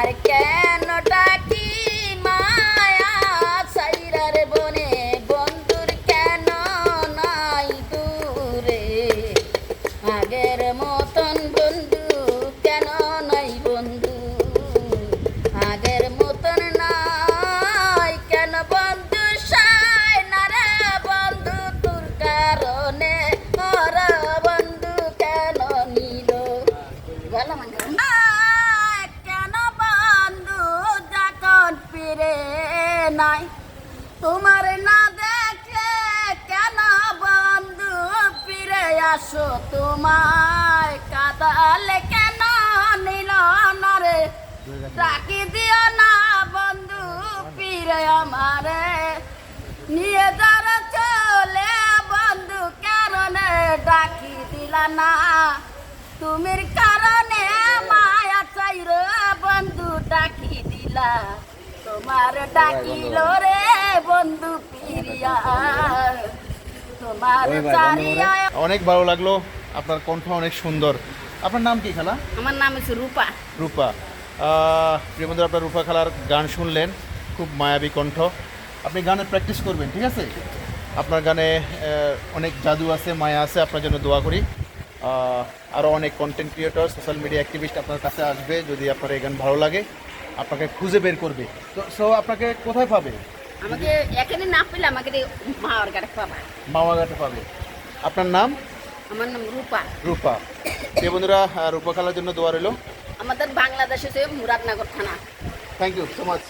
আমার কেন ডাকি মায়া? সাইরার বনে বন্ধুর কেন নাই দূরে? আগের মতন আসো তোমায় কাদালে কেন নিল না রে? ডাকি দিও না বন্ধু, ফিরে আমারে। নিয়ে যারা চলে বন্ধু, কারণে ডাকি দিলা না। তুমির কারণে মায়া চাইর বন্ধু, ডাকি দিলা। তোমার ডাকিল রে বন্ধু পিরিয়া অনেক ভালো লাগল। আপনার কণ্ঠ অনেক সুন্দর। আপনার নাম কি খালা? আমার নাম হচ্ছে রূপা। রূপা। আহ, আপনার রূপা খালার গান শুনলেন। খুব মায়াবী কণ্ঠ। আপনি গানের প্র্যাকটিস করবেন ঠিক আছে? আপনার গানে অনেক জাদু আছে মায়া আছে আপনার জন্য দোয়া করি। আরও অনেক content creator social media activist আপনার কাছে আসবে যদি আপনার এই গান ভালো লাগে। আপনাকে খুঁজে বের করবে। তো সো আপনাকে কোথায় পাবে? আমাকে এখানে না পেলে আমাকে মাওয়ার গাড়ি পাবা। ঘাটে পাবে। আপনার নাম? আমার নাম রূপা। রূপা। প্রিয় বন্ধুরা রূপা খালার জন্য দোয়া রইল। আমাদের বাংলাদেশে মুরাদনগর থানা। Thank you so much